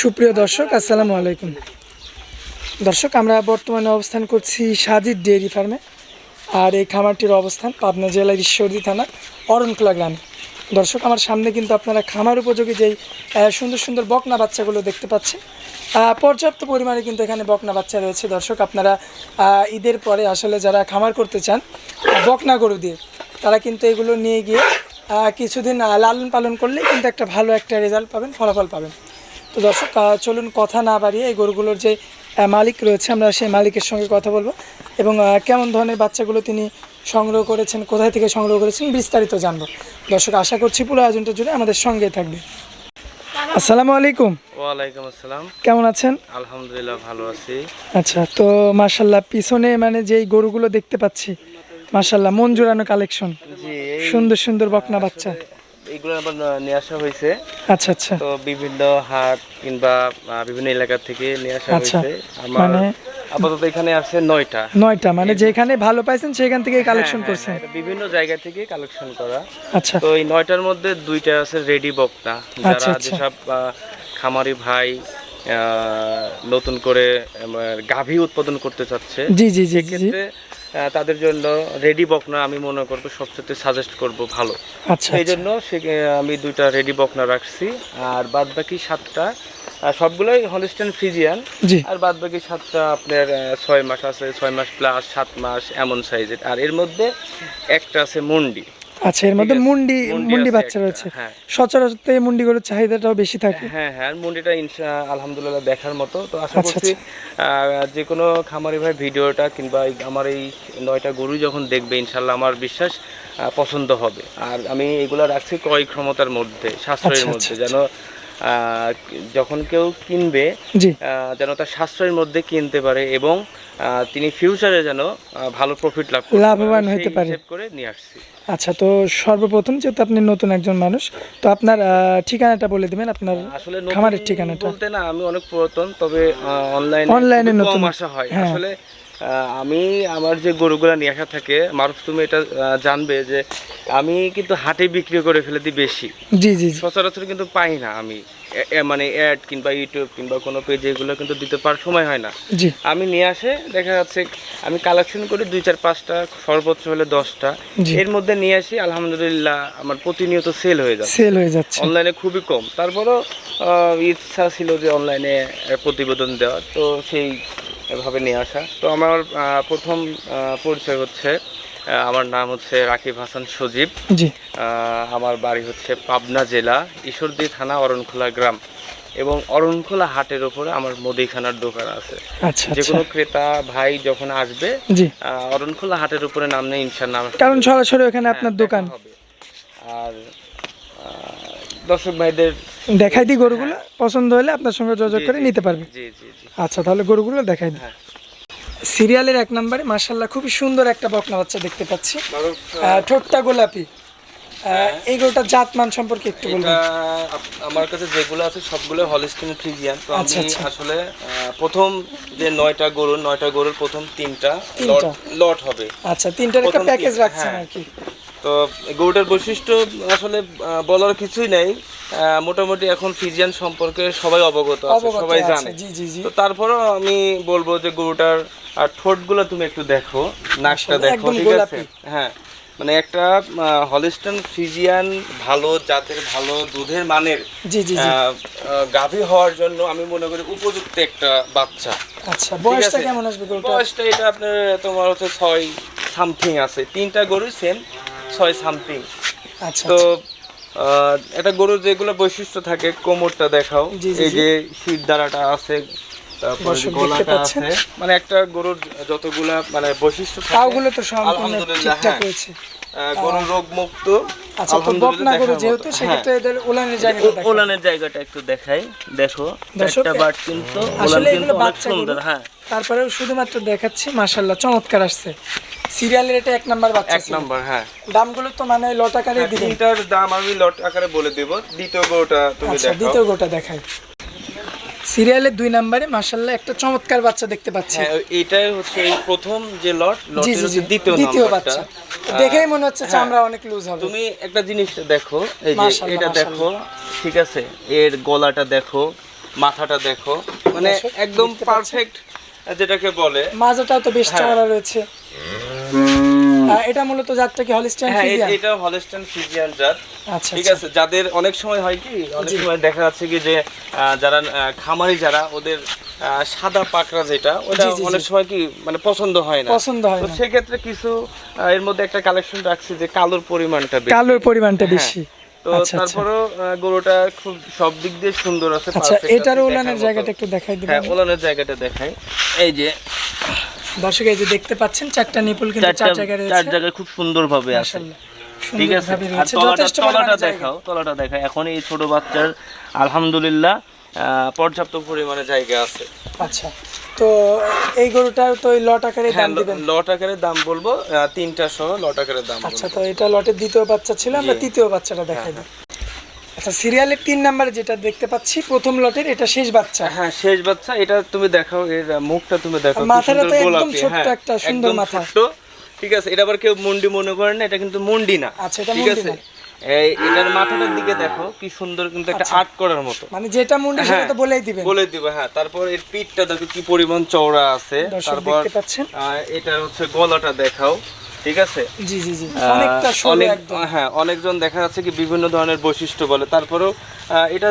সুপ্রিয় দর্শক, আসসালামু আলাইকুম। দর্শক, আমরা বর্তমানে অবস্থান করছি সাজিদ ডেয়ারি ফার্মে, আর এই খামারটির অবস্থান পাবনা জেলার ঈশ্বরদী থানা অরণখোলা গ্রামে। দর্শক, আমার সামনে কিন্তু আপনারা খামার উপযোগী যেই সুন্দর সুন্দর বকনা বাচ্চাগুলো দেখতে পাচ্ছেন। পর্যাপ্ত পরিমাণে কিন্তু এখানে বকনা বাচ্চা রয়েছে। দর্শক, আপনারা ঈদের পরে আসলে যারা খামার করতে চান, বকনা গরু দিয়ে, তারা কিন্তু এগুলো নিয়ে গিয়ে কিছুদিন লালন পালন করলে কিন্তু একটা ভালো একটা রেজাল্ট পাবেন, ফলাফল পাবেন। তো দর্শক চলুন কথা না বাড়িয়ে এই গরুগুলোর যে মালিক রয়েছে আমরা সেই মালিকের সঙ্গে কথা বলব। এবং কেমন ধরনের বাচ্চাগুলো তিনি সংগ্রহ করেছেন কোথায় থেকে সংগ্রহ করেছেন বিস্তারিত জানব। দর্শক আশা করছি পুরো আয়োজনটা জুড়ে আমাদের সঙ্গেই থাকবে। আসসালামু আলাইকুম। ওয়ালাইকুম আসসালাম। কেমন আছেন? আলহামদুলিল্লাহ ভালো আছি। আচ্ছা তো মার্শাল্লাহ পিছনে মানে যেই গরুগুলো দেখতে পাচ্ছি মার্শাল্লাহ মন জোড়ানো কালেকশন সুন্দর সুন্দর বকনা বাচ্চা। এইগুলো আবার নিয়ে আসা হয়েছে। আচ্ছা আচ্ছা। তো বিভিন্ন হাট কিংবা বিভিন্ন এলাকা থেকে নিয়ে আসা আচ্ছা, হয়েছে। আমার মানে- আপাতত এখানে আছে নয়টা। নয়টা মানে যেখানে ভালো পাইছেন সেখান থেকে কালেকশন হ্যাঁ, করছেন? হ্যাঁ, বিভিন্ন জায়গা থেকে কালেকশন করা। আচ্ছা। তো এই নয়টার মধ্যে দুইটা আছে রেডি বকনা আচ্ছা, যারা আচ্ছা। যেসব খামারি ভাই আহ, নতুন করে গাভী উৎপাদন করতে চাচ্ছে জি জি জি আহ, তাদের জন্য রেডি বকনা আমি মনে করব সবচেয়ে সাজেস্ট করব ভালো। আচ্ছা এই জন্য সে আমি দুইটা রেডি বকনা রাখছি আর বাদ বাকি সাতটা সবগুলোই হলিস্টেন ফিজিয়ান আর বাদ বাকি সাতটা আপনার ছয় মাস আছে ছয় মাস প্লাস সাত মাস এমন সাইজের আর এর মধ্যে একটা আছে মন্ডি আচ্ছা এর মধ্যে মুন্ডি মুন্ডি বাচ্চা রয়েছে। হ্যাঁ। সচরাচর তো এই মুন্ডিগুলোর চাহিদাটাও বেশি থাকে। হ্যাঁ হ্যাঁ মুন্ডিটা ইনশা আলহামদুলিল্লাহ দেখার মতো। তো আশা আচ্ছা, করছি আহ, যে কোনো খামারি ভাই ভিডিওটা কিংবা আমার এই নয়টা গরু যখন দেখবে ইনশাল্লাহ আমার বিশ্বাস পছন্দ হবে। আর আমি এগুলো রাখছি ক্রয় ক্ষমতার মধ্যে সাশ্রয়ের আচ্ছা, মধ্যে আচ্ছা, যেন যখন কেউ কিনবে যেন তার সাশ্রয়ের মধ্যে কিনতে পারে এবং তিনি ফিউচারে যেন ভালো প্রফিট লাভ লাভবান হতে পারে। করে নিয়ে আসছি আচ্ছা তো সর্বপ্রথম যেহেতু আপনি নতুন একজন মানুষ তো আপনার ঠিকানাটা বলে দিবেন আপনার আসলে খামারের ঠিকানাটা বলতে না আমি অনেক পুরাতন তবে অনলাইনে কম নতুন। আসা হয় হ্যাঁ। আসলে আমি আমার যে গরুগুলা নিয়ে আসা থাকে মারুফ তুমি এটা জানবে যে আমি কিন্তু হাটে বিক্রি করে ফেলে দিই বেশি। জি জি সচরাচর কিন্তু পাই না আমি। মানে অ্যাড কিংবা ইউটিউব কিংবা কোনো পেজে এগুলো কিন্তু দিতে পার সময় হয় না। জি। আমি নিয়ে আসে দেখা যাচ্ছে আমি কালেকশন করি দুই চার পাঁচটা সর্বোচ্চ হলে দশটা। এর মধ্যে নিয়ে আসি আলহামদুলিল্লাহ আমার প্রতিনিয়ত সেল হয়ে যাচ্ছে। সেল হয়ে যাচ্ছে। অনলাইনে খুবই কম। তারপরও ইচ্ছা ছিল যে অনলাইনে প্রতিবেদন দেওয়ার তো সেই ভাবে নিয়ে আসা। তো আমার প্রথম পরিচয় হচ্ছে আমার নাম হচ্ছে রাকিব হাসান সজীব। জি। আমার বাড়ি হচ্ছে পাবনা জেলা ঈশ্বরদী থানা অরণখোলা গ্রাম। এবং অরণখোলা হাটের ওপরে আমার মুদিখানার দোকান আছে। আচ্ছা যে আচ্ছা। কোনো ক্রেতা ভাই যখন আসবে অরণখোলা হাটের উপরে নাম নেই ইনশাল্লাহ আমার কারণ সরাসরি ওখানে হ্যাঁ, আপনার দোকান। হবে। আর দর্শক ভাইদের দেখাই দিই গরুগুলো পছন্দ হলে আপনার সঙ্গে যোগাযোগ করে নিতে পারবে। জি জি জি। আচ্ছা তাহলে গরুগুলো দেখাই দিই। হ্যাঁ। সিরিয়ালের এক নম্বরে মার্শাল্লাহ খুবই সুন্দর একটা বকনা বাচ্চা দেখতে পাচ্ছি। ঠোঁটটা গোলাপি। এই গরুটার জাতমান সম্পর্কে একটু বলবেন। আমার কাছে যেগুলো আছে সবগুলো হলিস্টিন ফ্রিজিয়ান। তো আচ্ছা, আমি আচ্ছা। আসলে প্রথম যে নয়টা গরু নয়টা গরুর প্রথম তিনটা। লট লট হবে। আচ্ছা তিনটার একটা প্যাকেজ রাখছেন হ্যাঁ। আর কি। তো গরুটার বৈশিষ্ট্য আসলে বলার কিছুই নেই। মোটামুটি এখন ফিজিয়ান সম্পর্কে সবাই অবগত আছে সবাই জানে। তো তারপরেও আমি বলব যে গরুটার আর ঠোঁটগুলো তুমি একটু দেখো নাকটা দেখো ঠিক আছে? হ্যাঁ মানে একটা হলিস্টন ফিজিয়ান ভালো জাতের ভালো দুধের মানের জি জি জি। গাভী হওয়ার জন্য আমি মনে করি উপযুক্ত একটা বাচ্চা। আচ্ছা বয়সটা। কেমন আসবে বয়সটা এটা আপনার তোমার হচ্ছে ছয় সামথিং আছে। তিনটা গরু সেম ছয় সামথিং আচ্ছা তো আহ, একটা গরুর যেগুলো বৈশিষ্ট্য থাকে কোমরটা দেখাও। এই যে শির দ্বারাটা আছে তারপরে গলাটা আছে। মানে একটা গরুর যতগুলা মানে বৈশিষ্ট্য পাগুলো তো সম্পূর্ণ ঠিকঠাক হ্যাঁ। রয়েছে। আহ, গরুর রোগ মুক্ত। আচ্ছা তো বকনা গরু যেহেতু হ্যাঁ। সেক্ষেত্রে এদের উলানের জায়গাটা ওলানের জায়গাটা একটু দেখাই। দেখো একটা বাট কিন্তু ওলান কিন্তু অনেক সুন্দর হ্যাঁ। তারপরেও শুধুমাত্র দেখাচ্ছি মাশাল্লাহ চমৎকার আসছে। সিরিয়ালের এটা এক নাম্বার বাচ্চা এক। নম্বর হ্যাঁ। দামগুলো তো মানে লট আকারে দিবেন তিনটার দাম আমি লট আকারে বলে দেব। দ্বিতীয় গরুটা তুমি আচ্ছা দেখো দ্বিতীয় গোটা দেখাই। সিরিয়ালের দুই নাম্বারে মাশাল্লাহ একটা চমৎকার বাচ্চা দেখতে পাচ্ছি। হ্যাঁ এইটাই হচ্ছে এই প্রথম যে লট লটের হচ্ছে দ্বিতীয় দ্বিতীয় বাচ্চা। দেখেই মনে হচ্ছে চামড়া অনেক লুজ হবে তুমি একটা জিনিস দেখো এই যে এটা দেখো ঠিক আছে? এর গলাটা দেখো মাথাটা দেখো মানে একদম পারফেক্ট যেটাকে বলে। মাজাটাও তো বেশ হ্যাঁ। চওড়া রয়েছে। এটা মূলত জাতটা কি হলিস্টাইন হ্যাঁ ফ্রিজিয়ান এটা হলস্টাইন ফ্রিজিয়ান জাত আচ্ছা ঠিক আচ্ছা। আছে যাদের অনেক সময় হয় কি অনেক সময় দেখা যাচ্ছে কি যে যারা আহ, খামারি যারা ওদের আহ, সাদা পাকড়া যেটা ওটা। অনেক সময় কি মানে পছন্দ হয় না। পছন্দ হয় তো না। সেক্ষেত্রে কিছু আহ, এর মধ্যে একটা কালেকশন রাখছি যে কালোর পরিমাণটা বেশি। কালোর পরিমাণটা হ্যাঁ। বেশি। তো আচ্ছা আচ্ছা। তারপরেও গরুটা খুব সব দিক দিয়ে সুন্দর আছে আচ্ছা এটার ওলানের জায়গাটা একটু দেখাই দিবেন। হ্যাঁ ওলানের জায়গাটা দেখাই। এই যে দর্শক এই যে দেখতে পাচ্ছেন চারটা নিপুল কিন্তু চার জায়গায় চার জায়গায় খুব সুন্দর ভাবে আছে ঠিক আছে? আর তলাটা তলাটা দেখাও তলাটা দেখাও। এখন এই ছোট বাচ্চার আলহামদুলিল্লাহ পর্যাপ্ত পরিমাণে জায়গা আছে। আচ্ছা। তো এই গরুটার তো ওই লট আকারে হ্যাঁ দাম দিবেন। লট আকারের দাম বলব তিনটা সহ লট আকারের দাম আচ্ছা তো এটা লটের দ্বিতীয় বাচ্চা ছিল আমরা তৃতীয় বাচ্চাটা দেখাই দিই। আচ্ছা সিরিয়ালের তিন নাম্বারে যেটা দেখতে পাচ্ছি প্রথম লটের এটা শেষ বাচ্চা। হ্যাঁ শেষ বাচ্চা এটা তুমি দেখাও এর মুখটা তুমি দেখো মাথাটা তো একদম ছোট্ট হ্যাঁ, একটা সুন্দর মাথা। ঠিক আছে এটা আবার কেউ মুন্ডি মনে করেন না এটা কিন্তু মুন্ডি না আচ্ছা, এটা ঠিক মুন্ডি আছে। এই এটার মাথাটার দিকে দেখো কি সুন্দর কিন্তু একটা আর্ট করার মতো। মানে যেটা মুন্ডি সেটা হ্যাঁ, তো বলেই দিবেন। বলে দিব হ্যাঁ তারপর এর পিঠটা দেখো কি পরিমাণ চওড়া আছে তারপর দেখতে পাচ্ছেন। এটার হচ্ছে গলাটা দেখাও। ঠিক আছে? জি জি জি। অনেকটা অনেক হ্যাঁ অনেকজন দেখা যাচ্ছে কি বিভিন্ন ধরনের বৈশিষ্ট্য বলে। তারপরেও এটা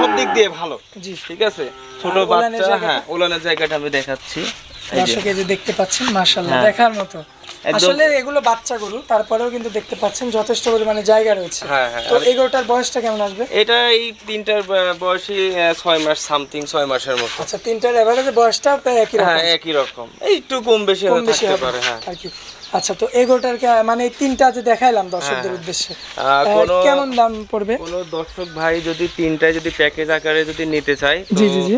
সব দিক দিয়ে ভালো। জি। ঠিক আছে? ছোট বাচ্চা হ্যাঁ ওলানের জায়গাটা আমি দেখাচ্ছি। যে। দর্শক এই যে দেখতে পাচ্ছেন মাশাআল্লাহ হ্যাঁ। দেখার মতো। আসলে এগুলো বাচ্চা গরু তারপরেও কিন্তু দেখতে পাচ্ছেন যথেষ্ট পরিমাণে জায়গা রয়েছে। হ্যাঁ হ্যাঁ তো এই গরুটার বয়সটা কেমন আসবে? এটা এই তিনটার ব- বয়সী ছয় মাস সামথিং ছয় মাসের মতো। আচ্ছা তিনটার এভারেজে বয়সটা প্রায় একই হ্যাঁ রকম। একই রকম। একটু কম বেশি হয়ে হবে। পারে হ্যাঁ। আর কি। আচ্ছা তো এই গরুটার কে- মানে তিনটা যে দেখাইলাম দর্শকদের হ্যাঁ। উদ্দেশ্যে আহ, আহ, কেমন দাম পড়বে? কোনো দর্শক ভাই যদি তিনটায় যদি প্যাকেজ আকারে যদি নিতে তো জি, জি, জি।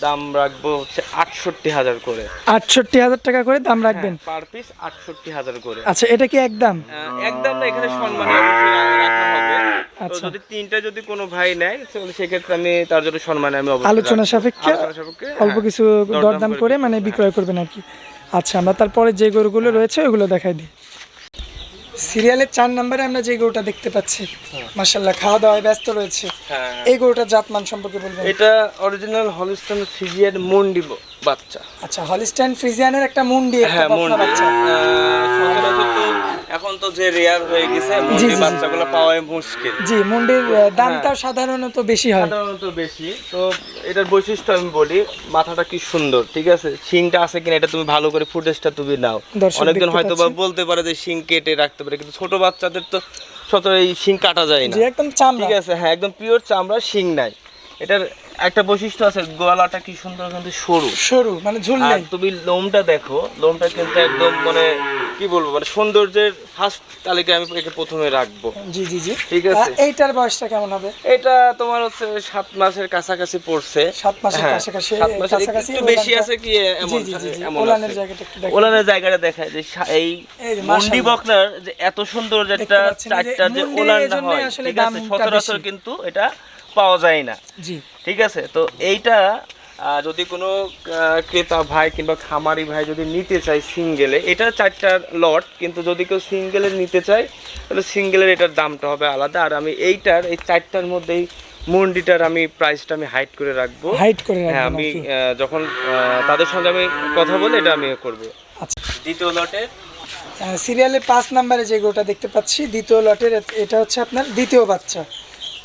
দাম রাখব হচ্ছে আটষট্টি হাজার করে। আটষট্টি হাজার টাকা করে দাম রাখবেন? পার পিস আটষট্টি হাজার করে। আচ্ছা এটা কি একদম একদম না এখানে সম্মানে রাখা হবে। আচ্ছা। যদি তিনটা যদি কোনো ভাই নেয় তো সেক্ষেত্রে আমি তার জন্য সম্মানে আমি আলোচনা সাপেক্ষে অল্প হ্যাঁ, কিছু দরদাম করে মানে বিক্রয় করবেন আর কি। আচ্ছা আমরা তারপরে যে গরুগুলো রয়েছে ওইগুলো দেখাই দিই। সিরিয়ালের চার নম্বরে আমরা যে গরুটা দেখতে পাচ্ছি মাশাল্লাহ খাওয়া দাওয়ায় ব্যস্ত রয়েছে। হ্যাঁ এই গরুটার জাতমান সম্পর্কে বলবেন? এটা অরিজিনাল হলিস্টাইন ফ্রিজিয়ান মুন্ডি বাচ্চা। আচ্ছা হলিস্টাইন ফ্রিজিয়ানের একটা মুন্ডি হ্যাঁ মুন্ডি বাচ্চা। এখন তো যে রেয়ার হয়ে গেছে মন্ডি। বাচ্চাগুলো পাওয়াই মুশকিল। জি মুন্ডির হ্যাঁ। সাধারণত বেশি হয়। সাধারণত বেশি। তো এটার বৈশিষ্ট্য আমি বলি মাথাটা কি সুন্দর ঠিক আছে? শিংটা আছে কিনা এটা তুমি ভালো করে ফুটেজটা তুমি নাও। অনেকজন হয়তো বা বলতে পারে যে শিং কেটে রাখতে পারে কিন্তু ছোট বাচ্চাদের তো সচরাচর এই শিং কাটা যায় না। একদম চামড়া। ঠিক আছে হ্যাঁ একদম পিওর চামড়া শিং নাই। এটার একটা বৈশিষ্ট্য আছে গলাটা কি সুন্দর কিন্তু সরু। সরু মানে ঝুল নেই। তুমি লোমটা দেখো লোমটা কিন্তু একদম মানে কি বলব মানে সৌন্দর্যের ফার্স্ট তালিকায় আমি একে প্রথমে রাখব। জি জি জি। ঠিক আছে। এইটার বয়সটা কেমন হবে? এটা তোমার হচ্ছে সাত মাসের কাছাকাছি পড়ছে। সাত মাসের হ্যাঁ, কাছাকাছি সাত মাসের কাছাকাছি একটু বেশি আছে কি এমন এমন ওলানের জায়গাটা একটু দেখেন ওলানের জায়গাটা দেখায় যে এই মন্ডি বকনার যে এত সুন্দর যে একটা চারটা যে ওলানটা হয় আসলে ঠিক আছে? সচরাচর কিন্তু এটা পাওয়া যায় না। জি। ঠিক আছে? তো এইটা যদি কোনো ক্রেতা ভাই কিংবা খামারি ভাই যদি নিতে চায় সিঙ্গেলে এটা চারটা লট কিন্তু যদি কেউ সিঙ্গেলের নিতে চায় তাহলে সিঙ্গেলের এটার দামটা হবে আলাদা। আর আমি এইটার এই চারটার মধ্যেই মন্ডিটার আমি প্রাইসটা আমি হাইট করে রাখব। হাইট করে হ্যাঁ আমি যখন তাদের সঙ্গে আমি কথা বলে এটা আমি করব। আচ্ছা। দ্বিতীয় লটে? সিরিয়ালে পাঁচ নাম্বারে যে গরুটা দেখতে পাচ্ছি দ্বিতীয় লটের এটা হচ্ছে আপনার দ্বিতীয় বাচ্চা।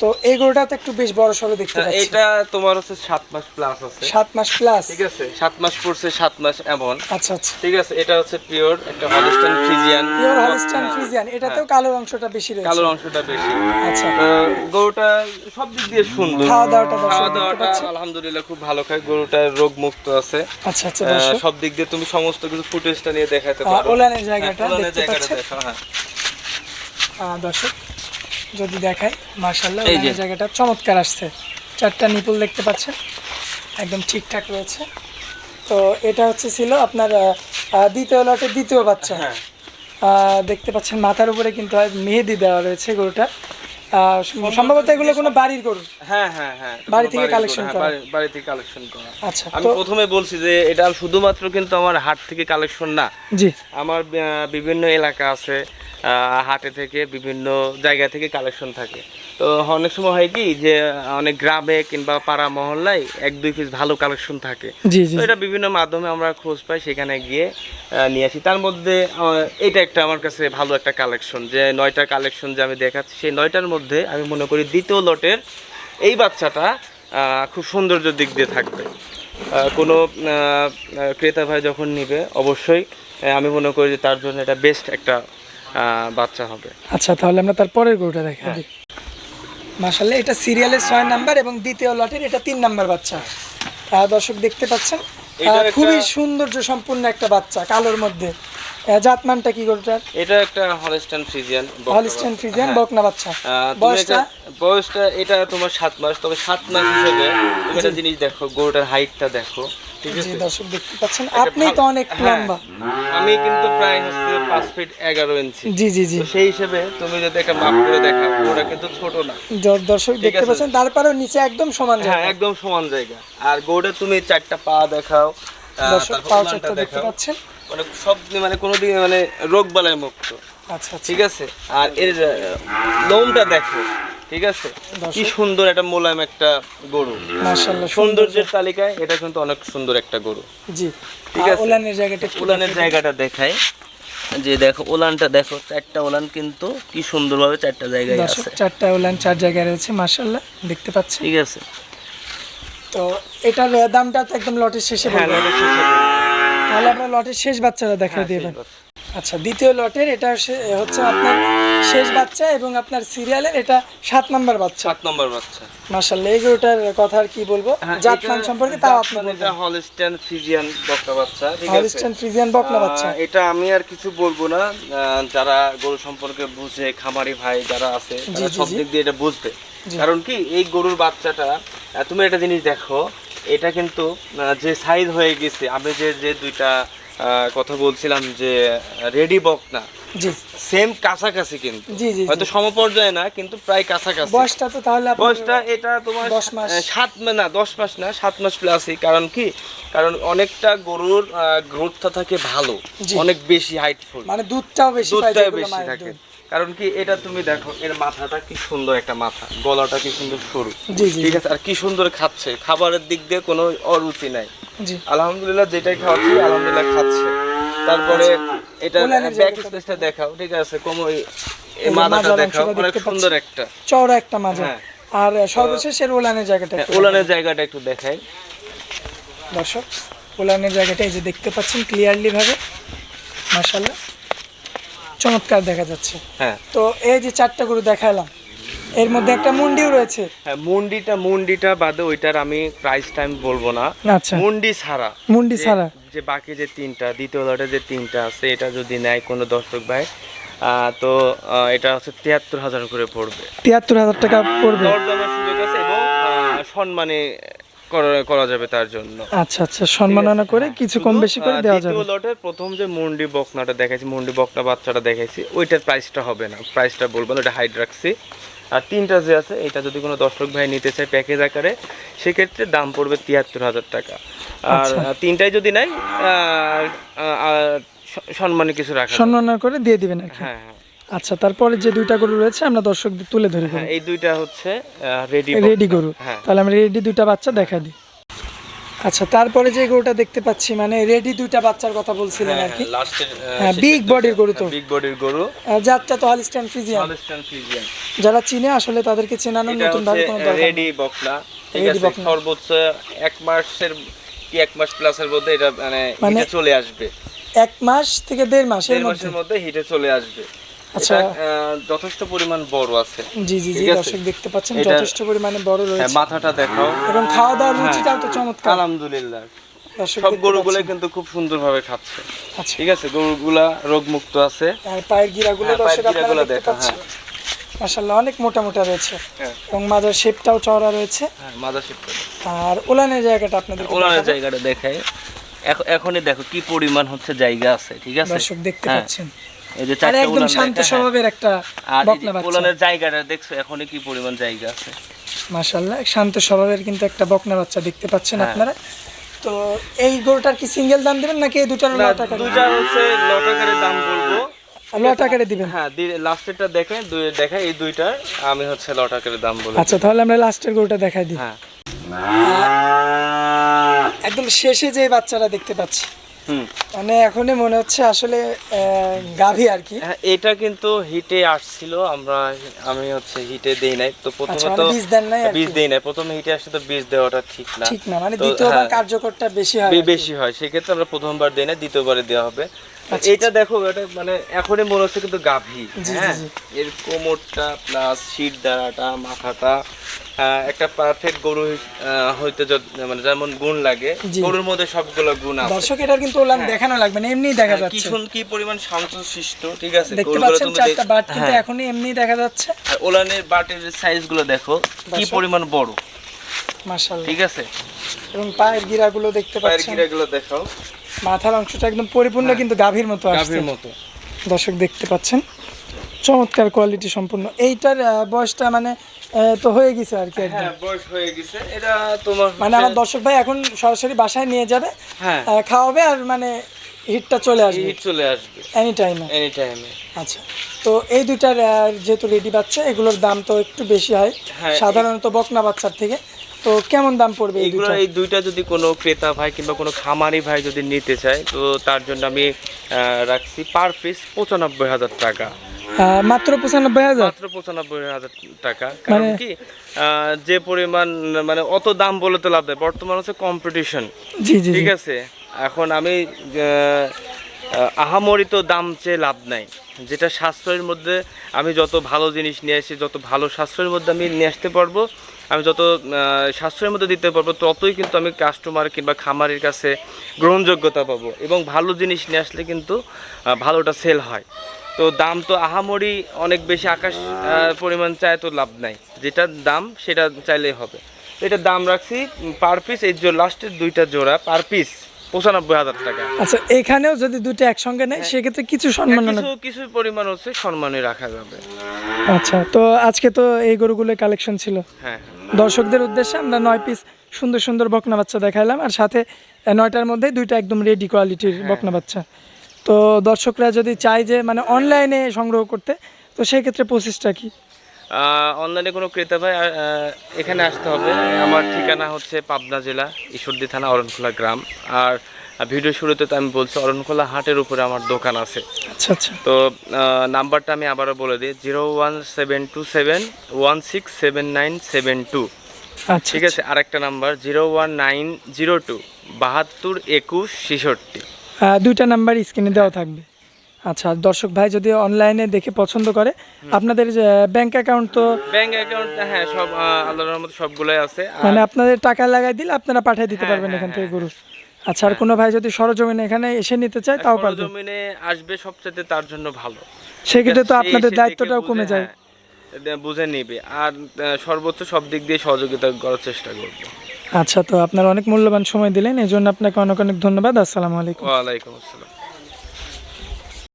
তো এই গরুটা তো একটু বেশ বড় সড়ো দেখতে পাচ্ছি। এটা তোমার হচ্ছে সাত মাস প্লাস আছে। সাত মাস প্লাস ঠিক আছে সাত মাস পড়ছে সাত মাস এমন। আচ্ছা আচ্ছা। ঠিক আছে এটা হচ্ছে পিওর একটা Holstein Friesian pure Holstein Friesian এটাতেও কালো অংশটা বেশি রয়েছে। হ্যাঁ। কালোর অংশটা বেশি। আচ্ছা। গরুটা সব দিক দিয়ে সুন্দর। খাওয়া দাওয়াটা খাওয়া দাওয়াটা আলহামদুলিল্লাহ খুব ভালো খায় গরুটা রোগ মুক্ত আছে। আচ্ছা আচ্ছা সব দিক দিয়ে তুমি সমস্ত কিছু ফুটেজটা নিয়ে দেখাতে পারো। ওলানের জায়গাটা হ্যাঁ, দেখতে পাচ্ছেন? হ্যাঁ। দর্শক যদি দেখায় মার্শাল্লাহ এই জায়গাটা চমৎকার আসছে। চারটা নিপুল দেখতে পাচ্ছেন একদম ঠিকঠাক রয়েছে। তো এটা হচ্ছে ছিল আপনার দ্বিতীয় লটের দ্বিতীয় বাচ্চা। হ্যাঁ। দেখতে পাচ্ছেন মাথার উপরে কিন্তু মেহেদি দেওয়া রয়েছে গরুটা সম্ভবত এগুলো কোনো বাড়ির গরু? হ্যাঁ হ্যাঁ হ্যাঁ বাড়ি থেকে গরু, হ্যাঁ, করা। বাড়ি- থেকে কালেকশন করা। আচ্ছা আমি প্রথমে বলছি যে এটা শুধুমাত্র কিন্তু আমার হাট থেকে কালেকশন না। জি। আমার বিভিন্ন এলাকা আছে হাটে থেকে বিভিন্ন জায়গা থেকে কালেকশন থাকে। তো অনেক সময় হয় কি যে অনেক গ্রামে কিংবা পাড়া মহল্লায় এক দুই পিস ভালো কালেকশন থাকে। তো এটা বিভিন্ন মাধ্যমে আমরা খোঁজ পাই সেখানে গিয়ে নিয়ে আসি। তার মধ্যে এটা একটা আমার কাছে ভালো একটা কালেকশন যে নয়টা কালেকশন যে আমি দেখাচ্ছি সেই নয়টার মধ্যে আমি মনে করি দ্বিতীয় লটের এই বাচ্চাটা খুব সৌন্দর্য দিক দিয়ে থাকবে। কোনো ক্রেতা ভাই যখন নিবে অবশ্যই আমি মনে করি যে তার জন্য এটা বেস্ট একটা বাচ্চা হবে। আচ্ছা তাহলে আমরা তার পরের গরুটা দেখা। দিই মাসাল্লাহ এটা সিরিয়ালের ছয় নাম্বার এবং দ্বিতীয় লটের এটা তিন নাম্বার বাচ্চা। দর্শক দেখতে পাচ্ছেন খুবই সৌন্দর্য সম্পূর্ণ একটা বাচ্চা কালোর মধ্যে। জাতমানটা কি গরুটার? এটা একটা হলস্টাইন ফ্রিজিয়ান হলিস্টেন ফ্রিজিয়ান বকনা বাচ্চা। হ্যাঁ। বয়সটা? বয়সটা এটা তোমার সাত মাস তবে সাত মাস হিসেবে তুমি একটা জিনিস দেখো গরুটার হাইটটা দেখো। জি দর্শক দেখতে পাচ্ছেন আপনি তো অনেক হ্যাঁ, লম্বা। আমি কিন্তু প্রায় হচ্ছে পাঁচ ফিট এগারো ইঞ্চি জি জি জি। সেই হিসেবে তুমি যদি একটা মাপ করে দেখাও ওটা কিন্তু ছোট না। দর্শক দেখতে পাচ্ছেন তারপরেও নিচে একদম সমান হ্যাঁ জায়গা। একদম সমান জায়গা। আর গরুটা তুমি চারটা পা দেখাও দর্শক তারপর পাও চারটা দেখতে পাচ্ছেন। মানে সব মানে কোনো দিকে মানে রোগ বালায় মুক্ত। আচ্ছা আচ্ছা। ঠিক আছে? আর এর লোমটা দেখো ঠিক আছে? কি সুন্দর একটা মোলায়েম একটা গরু। মাশাআল্লাহ সৌন্দর্যের তালিকায় এটা কিন্তু অনেক সুন্দর একটা গরু। জি। ঠিক আছে। ওলানের জায়গাটা উলানের জায়গাটা দেখায় যে দেখো ওলানটা দেখো চারটা ওলান কিন্তু কি সুন্দরভাবে চারটা জায়গায় আছে। চারটা ওলান চার জায়গায় রয়েছে মাশাআল্লাহ দেখতে পাচ্ছেন। ঠিক আছে? তো এটার দামটা তো একদম লটের শেষে হ্যাঁ লটের শেষে তাহলে আপনার লটের শেষ বাচ্চাটা দেখাই দিবেন আচ্ছা দ্বিতীয় লটের এটা হচ্ছে- আপনার শেষ বাচ্চা এবং আপনার সিরিয়ালের এটা সাত নাম্বার বাচ্চা। সাত নম্বর বাচ্চা। মাশাআল্লাহ এই গরুটার কথা আর কি বলব? হ্যাঁ, জাতমান সম্পর্কে তাও আপনি বলবেন এটা হলস্টেন ফিজিয়ান বকটা বাচ্চা ঠিক আছে? হলিস্টান ফ্রিজিয়ান বকনা বাচ্চা। এটা আমি আর কিছু বলব না যারা গরু সম্পর্কে বুঝে খামারি ভাই যারা আছে তারা সব দিক দিয়ে এটা বুঝবে। কারণ কি এই গরুর বাচ্চাটা তুমি একটা জিনিস দেখো এটা কিন্তু যে সাইজ হয়ে গেছে আমি যে যে দুইটা কথা বলছিলাম যে রেডি বক না? জি। সেম কাছাকাছি কিন্তু। জি জি হয়তো সমপর্যায়ে না কিন্তু প্রায় কাছাকাছি। বয়সটা তো তাহলে বয়সটা এটা তোমার দশ মাস। সাত মাস না দশ মাস না সাত মাস প্লাসই কারণ কি? কারণ অনেকটা গরুর গ্রোথটা থাকে ভালো। অনেক বেশি হাইটফুল। মানে দুধটাও বেশি দুধটাও বেশি থাকে। কারণ কি এটা তুমি দেখো এর মাথাটা কি সুন্দর একটা মাথা গলাটা কি সুন্দর সরু। ঠিক আছে আর কি সুন্দর খাচ্ছে খাবারের দিক দিয়ে কোনো অরুচি নাই। আলহামদুলিল্লাহ যেটাই খাওয়াচ্ছি আলহামদুলিল্লাহ খাচ্ছে। তারপরে এটা ব্যাক স্পেসটা দেখাও ঠিক আছে কম এই মাথাটা দেখাও অনেক সুন্দর একটা। চওড়া একটা মাজা। হ্যাঁ। আর সর্বশেষ এর ওলানের জায়গাটা হ্যাঁ, উলানের জায়গাটা একটু দেখাই। দর্শক ওলানের জায়গাটা এই যে দেখতে পাচ্ছেন ক্লিয়ারলি ভাবে। মাশাল্লাহ চমৎকার দেখা যাচ্ছে। হ্যাঁ। তো এই যে চারটা গরু দেখালাম এর মধ্যে একটা মুন্ডিও রয়েছে। হ্যাঁ মুন্ডিটা মুন্ডিটা বাদে ওইটার আমি প্রাইসটা আমি বলব না। আচ্ছা। মুন্ডি ছাড়া। মুন্ডি ছাড়া। যে বাকি যে তিনটা দ্বিতীয় লটে যে তিনটা আছে এটা যদি নেয় কোনো দর্শক ভাই আহ, তো এটা হচ্ছে তিয়াত্তর হাজার করে পড়বে। তিয়াত্তর হাজার টাকা পড়বে। দরদামের সুযোগ আছে এবং সম্মানে করা- যাবে তার জন্য। আচ্ছা আচ্ছা সম্মাননা করে কিছু কম বেশি করে দেওয়া যাবে। দ্বিতীয় লটের প্রথম যে মুন্ডি বকনাটা দেখাইছি মুন্ডি বকনা বাচ্চাটা দেখাইছি ওইটার প্রাইসটা হবে না। প্রাইসটা বলব না ওটা হাইড রাখছি আর তিনটা যে আছে এটা যদি কোনো দর্শক ভাই নিতে চায় প্যাকেজ আকারে সেক্ষেত্রে দাম পড়বে তিয়াত্তর হাজার টাকা। আর আচ্ছা। তিনটাই যদি আহ, সম্মানে কিছু রাখা যাবে। সম্মাননা করে দিয়ে দিবেন হ্যাঁ হ্যাঁ। আচ্ছা তারপরে যে দুইটা গরু রয়েছে আমরা দর্শকদের তুলে ধরে হ্যাঁ এই দুইটা হচ্ছে রেডি রেডি গরু। হ্যাঁ। তাহলে আমরা রেডি দুইটা বাচ্চা দেখা দিই। আচ্ছা তারপরে যে গরুটা দেখতে পাচ্ছি মানে রেডি দুইটা বাচ্চার কথা বলছিলেন আর কি। হ্যাঁ, big body র গরু তো। বিগ বডির গরু। জাতটা তো হলিস্টান ফ্রিজিয়ান হলস্টাইন ফ্রিজিয়ান যারা চিনে আসলে তাদেরকে চেনানোর এটা নতুন ভাবে কোনো দরকার রেডি ঠিক Ready আছে সর্বোচ্চ এক মাসের কি এক মাস প্লাসের মধ্যে এটা মানে মানে চলে আসবে। এক মাস থেকে দেড় মাসের মধ্যে। হিটে চলে আসবে। আচ্ছা। যথেষ্ট পরিমাণ বড় আছে। জি জি জি দর্শক দেখতে পাচ্ছেন যথেষ্ট পরিমাণে বড় রয়েছে। মাথাটা দেখাও। এবং খাওয়া দাওয়ার রুচিটাও তো চমৎকার। আলহামদুলিল্লাহ। সব গরুগুলো কিন্তু খুব সুন্দরভাবে খাচ্ছে। ঠিক আছে? গরুগুলা রোগমুক্ত আছে। আর পায়ের গিরাগুলো দর্শক আপনারা দেখতে পাচ্ছেন। মাশাআল্লাহ অনেক মোটা মোটা রয়েছে। হ্যাঁ। এবং মাজার শেপটাও চওড়া রয়েছে। হ্যাঁ আর ওলানের জায়গাটা আপনাদের ওলানের জায়গাটা দেখায় এখন এখনই দেখো কি পরিমাণ হচ্ছে জায়গা আছে ঠিক আছে? দর্শক দেখতে হ্যাঁ। পাচ্ছেন। এই যে আর একদম শান্ত। স্বভাবের একটা আর এই যে বকনা বাচ্চা। উলানের জায়গাটা দেখছ এখনই কি পরিমাণ জায়গা আছে? মাশাল্লাহ শান্ত স্বভাবের কিন্তু একটা বকনা বাচ্চা দেখতে পাচ্ছেন। আপনারা। তো এই গরুটার কি সিঙ্গেল দাম দিবেন নাকি এই দুটার লট আকারে দুইটা হচ্ছে লট আকারে দাম বলব। লট আকারে দিবেন? হ্যাঁ লাস্টেরটা দেখে দুই দেখে এই দুইটার আমি হচ্ছে লট আকারে দাম বলে আচ্ছা তাহলে আমরা লাস্টের গরুটা দেখাই দিই। হ্যাঁ। একদম শেষে যে বাচ্চাটা দেখতে পাচ্ছি। মানে এখনই মনে হচ্ছে আসলে গাভী আর কি। হ্যাঁ এটা কিন্তু হিটে আসছিল আমরা আমি হচ্ছে হিটে দেই নাই। তো প্রথমত প্রথমে মানে তো বীজ দেন নাই বীজ দেই নাই। প্রথমে হিটে আসলে তো বীজ দেওয়াটা ঠিক না। ঠিক না মানে দ্বিতীয়বার হ্যাঁ, কার্যকরটা বেশি হয়। বেশি হয়। সেক্ষেত্রে আমরা প্রথমবার দেই না দ্বিতীয়বারে দেওয়া হবে। আচ্ছা, এটা দেখো এটা মানে এখনই মনে হচ্ছে কিন্তু গাভী। হ্যাঁ? এর কোমরটা প্লাস শির দ্বারাটা মাথাটা একটা পারফেক্ট গরু হইতে মানে যেমন গুণ লাগে গরুর মধ্যে সবগুলো গুণ আছে। দর্শক এটার কিন্তু ওলান দেখানো লাগবে না এমনি দেখা হ্যাঁ, কি যাচ্ছে। কি পরিমাণ শান্তশিষ্ট ঠিক আছে? দেখতে পাচ্ছেন চারটা বাট কিন্তু হ্যাঁ। এখনই এমনি দেখা যাচ্ছে। আর ওলানের বাটের সাইজগুলো দেখো কি। পরিমাণ বড়। মাশাআল্লাহ। ঠিক আছে? এবং পায়ের গিরাগুলো দেখতে পায়ের পাচ্ছেন। গিরাগুলো দেখো মাথার অংশটা একদম পরিপূর্ণ কিন্তু গাভীর মতো গাভীর মতো। দর্শক দেখতে পাচ্ছেন চমৎকার কোয়ালিটি সম্পূর্ণ। এইটার বয়সটা মানে তো হয়ে গেছে আর কি হ্যাঁ বয়স হয়ে গেছে। এটা তোমার মানে আমার দর্শক ভাই এখন সরাসরি বাসায় নিয়ে যাবে হ্যাঁ। খাওয়াবে আর মানে হিটটা চলে আসবে। হিট চলে আসবে। এনি টাইমে এনি টাইমে আচ্ছা তো এই দুইটার যেহেতু রেডি বাচ্চা এগুলোর দাম তো একটু বেশি হয়। হ্যাঁ, সাধারণত বকনা বাচ্চার থেকে। তো কেমন দাম পড়বে এগুলো এই দুইটা যদি কোনো ক্রেতা ভাই কিংবা কোনো খামারি ভাই যদি নিতে চায় তো তার জন্য আমি রাখছি পার পিস পঁচানব্বই হাজার টাকা। মাত্র পঁচানব্বই হাজার? মাত্র পঁচানব্বই হাজার টাকা। কারণ মানে- কি যে পরিমাণ মানে অত দাম বলে তো লাভ নেই বর্তমান হচ্ছে কম্পিটিশন জি জি জি। ঠিক আছে? এখন আমি আহ, আহ, আহামরি তো দাম চেয়ে লাভ নাই। যেটা সাশ্রয়ের মধ্যে আমি যত ভালো জিনিস নিয়ে আসি যত ভালো সাশ্রয়ের মধ্যে আমি নিয়ে আসতে পারব আমি যত সাশ্রয়ের মধ্যে দিতে পারব, ততই কিন্তু আমি কাস্টমার কিংবা খামারের কাছে গ্রহণযোগ্যতা পাবো এবং ভালো জিনিস নিয়ে আসলে কিন্তু ভালোটা সেল হয়। তো দাম তো আহামরি অনেক বেশি আকাশ পরিমাণ চায় তো লাভ নাই। যেটা দাম, সেটা চাইলেই হবে। এটা দাম রাখছি পার পিস এই লাস্টের দুইটা জোড়া পার পিস পঁচানব্বই হাজার টাকা। আচ্ছা এখানেও যদি দুটো একসঙ্গে নেয় সেক্ষেত্রে কিছু সম্মান কিছু কিছু পরিমাণ হচ্ছে সম্মানে রাখা যাবে। আচ্ছা তো আজকে তো এই গরুগুলো কালেকশন ছিল। হ্যাঁ। দর্শকদের উদ্দেশ্যে আমরা নয় পিস সুন্দর সুন্দর বকনা বাচ্চা দেখাইলাম আর সাথে নয়টার মধ্যে দুইটা একদম রেডি কোয়ালিটির বকনা বাচ্চা। তো দর্শকরা যদি চায় যে মানে অনলাইনে সংগ্রহ করতে তো সেই ক্ষেত্রে প্রসেসটা কি অনলাইনে কোনো ক্রেতা ভাই এখানে আসতে হবে। আমার ঠিকানা হচ্ছে পাবনা জেলা ঈশ্বরদী থানা অরণখোলা গ্রাম। আর ভিডিও শুরুতে তো আমি বলছি অরণখোলা হাটের উপরে আমার দোকান আছে। আচ্ছা আচ্ছা। তো নাম্বারটা আমি আবারও বলে দিই zero one seven two seven one six seven nine seven two. আচ্ছা ঠিক আছে? আরেকটা number zero one nine zero two বাহাত্তর একুশ ছেষট্টি। দুইটা নাম্বার স্ক্রিনে দেওয়া থাকবে। আচ্ছা দর্শক ভাই যদি অনলাইনে দেখে পছন্দ করে আপনাদের ব্যাংক অ্যাকাউন্ট তো ব্যাংক অ্যাকাউন্ট হ্যাঁ সব আল্লাহর রহমত সবগুলোই আছে। মানে আপনাদের টাকা লাগাই দিলে আপনারা পাঠিয়ে দিতে হ্যাঁ, পারবেন হ্যাঁ, এখান থেকে হ্যাঁ, গরু আচ্ছা আর কোনো ভাই যদি সরজমিনে এখানে এসে নিতে চায় তাও পারবে। সরজমিনে আসবে সবচেয়ে তার জন্য ভালো। সেক্ষেত্রে তো আপনাদের দায়িত্বটাও কমে যায়। হ্যাঁ, বুঝে নিবে। আর সর্বোচ্চ সব দিক দিয়ে সহযোগিতা করার চেষ্টা করব। আচ্ছা তো আপনার অনেক মূল্যবান সময় দিলেন এই জন্য আপনাকে অনেক অনেক ধন্যবাদ। আসসালামু আলাইকুম। ওয়া আলাইকুম আসসালাম।